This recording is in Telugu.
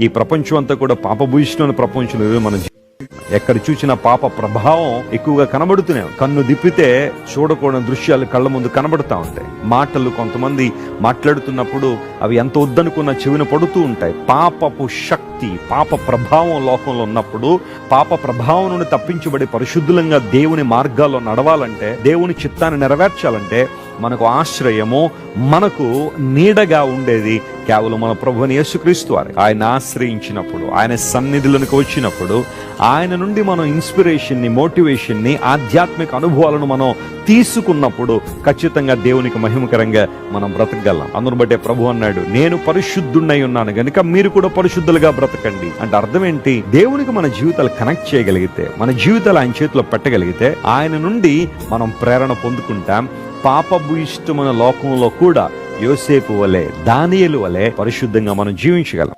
ఈ ప్రపంచం అంతా కూడా పాపభూయిష్టమైన ప్రపంచం మనం ఎక్కడ చూసిన పాప ప్రభావం ఎక్కువగా కనబడుతున్నాం కన్ను దిప్పితే చూడకూడని దృశ్యాలు కళ్ళ ముందు కనబడుతూ ఉంటాయి. మాటలు కొంతమంది మాట్లాడుతున్నప్పుడు అవి ఎంత వద్దనుకున్న చెవిన పడుతూ ఉంటాయి. పాపపు శక్తి పాప ప్రభావం లోకంలో ఉన్నప్పుడు పాప ప్రభావం నుండి తప్పించబడి పరిశుద్ధులంగా దేవుని మార్గాల్లో నడవాలంటే దేవుని చిత్తాన్ని నెరవేర్చాలంటే మనకు ఆశ్రయము మనకు నీడగా ఉండేది కేవలం మన ప్రభుని యేసుక్రీస్తు వారి. ఆయన ఆశ్రయించినప్పుడు ఆయన సన్నిధులకు వచ్చినప్పుడు ఆయన నుండి మనం ఇన్స్పిరేషన్ని మోటివేషన్ని ఆధ్యాత్మిక అనుభవాలను మనం తీసుకున్నప్పుడు ఖచ్చితంగా దేవునికి మహిమకరంగా మనం బ్రతకగలం. అందును బట్టే ప్రభు అన్నాడు నేను పరిశుద్ధున్నై ఉన్నాను గనుక మీరు కూడా పరిశుద్ధులుగా బ్రతకండి. అంటే అర్థం ఏంటి? దేవునికి మన జీవితాలు కనెక్ట్ చేయగలిగితే మన జీవితాలు ఆయన చేతిలో పెట్టగలిగితే ఆయన నుండి మనం ప్రేరణ పొందుకుంటాం. పాపభూయిష్టమైన లోకంలో కూడా యోసేపు వలె దానియలు వలె పరిశుద్ధంగా మనం జీవించగలం.